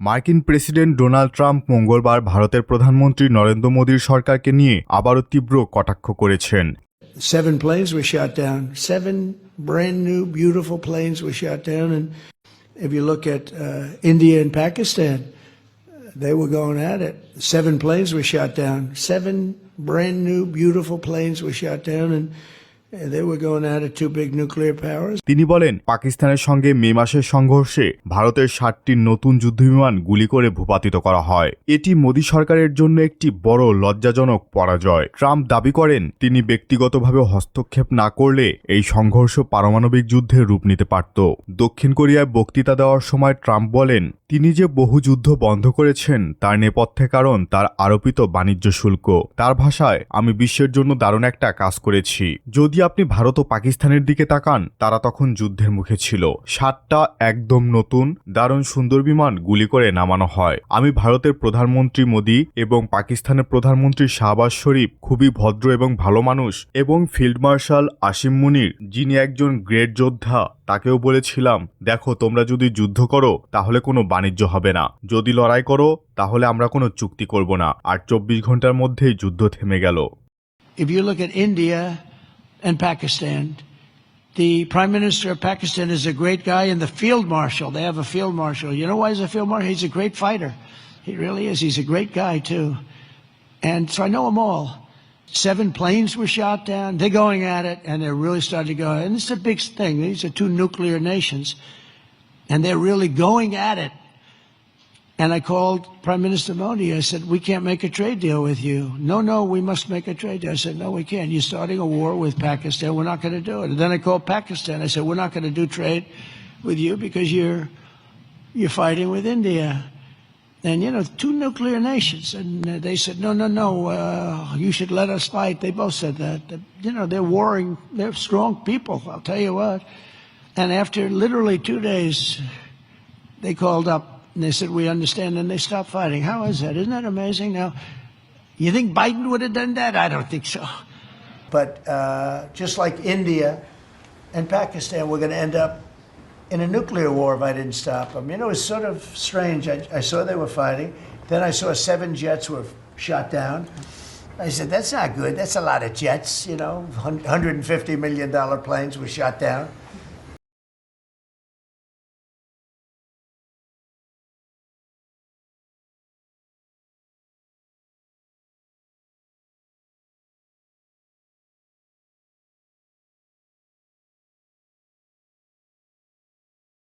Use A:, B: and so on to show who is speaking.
A: মার্কিন president Donald Trump মঙ্গলবার ভারতের প্রধানমন্ত্রী নরেন্দ্র মোদীর সরকারকে নিয়ে আবারও তীব্র কটাক্ষ করেছেন।
B: Brand new, beautiful planes were shot down, and
A: তিনি বলেন, পাকিস্তানের সঙ্গে মে মাসের সংঘর্ষে ভারতের ষাটটি নতুন যুদ্ধবিমান গুলি করে ভূপাতিত করা হয়। এটি মোদী সরকারের জন্য একটি বড় লজ্জাজনক পরাজয়। ট্রাম্প দাবি করেন, তিনি ব্যক্তিগতভাবে হস্তক্ষেপ না করলে এই সংঘর্ষ পারমাণবিক যুদ্ধের রূপ নিতে পারত। দক্ষিণ কোরিয়ায় বক্তৃতা দেওয়ার সময় ট্রাম্প বলেন তিনি যে বহু যুদ্ধ বন্ধ করেছেন, তার নেপথ্যে কারণ তার আরোপিত বাণিজ্য শুল্ক। তার ভাষায়, আমি বিশ্বের জন্য দারুণ একটা কাজ করেছি। যদি আপনি ভারত ও পাকিস্তানের দিকে তাকান, তারা তখন যুদ্ধের মুখে ছিল। সাতটা একদম নতুন, দারুণ সুন্দর বিমান গুলি করে নামানো হয়। আমি ভারতের প্রধানমন্ত্রী মোদী এবং পাকিস্তানের প্রধানমন্ত্রী শাহবাজ শরীফ খুবই ভদ্র এবং ভালো মানুষ এবং ফিল্ড মার্শাল আসিম মুনির, যিনি একজন গ্রেট যোদ্ধা তাকেও বলেছিলাম দেখো তোমরা যদি যুদ্ধ করো তাহলে কোনো বাণিজ্য হবে না যদি লড়াই করো তাহলে আমরা কোনো চুক্তি করব না আর চব্বিশ ঘণ্টার মধ্যেই যুদ্ধ থেমে গেল
B: the Prime Minister of Pakistan is a great guy, and the Field Marshal, they have a Field Marshal. You know why he's a Field Marshal? He's a great fighter. He really is. He's a great guy, too. And so I know them all. Seven planes were shot down. They're going at it, and they're really starting to go. And is a big thing. These are two nuclear nations, and they're really going at it. And I called Prime Minister Modi. I said, we can't make a trade deal with you. No, no, we must make a trade deal. I said, no, we can't. You're starting a war with Pakistan. We're not going to do it. And then I called Pakistan. I said, we're not going to do trade with you because you're, you're fighting with India. And, you know, two nuclear nations. And uh, they said, no, no, no, uh, you should let us fight. They both said that. You know, they're warring. They're strong people. I'll tell you what. And after literally two days, they called up and they said, We understand, and they stopped fighting. How is that? Isn't that amazing? Now, you think Biden would have done that? I don't think so. But uh, just like India and Pakistan, we're going to end up in a nuclear war if I didn't stop them. You know, it's sort of strange. I, I saw they were fighting. Then I saw seven jets were shot down. I said, that's not good. That's a lot of jets, you know. $150 million planes were shot down.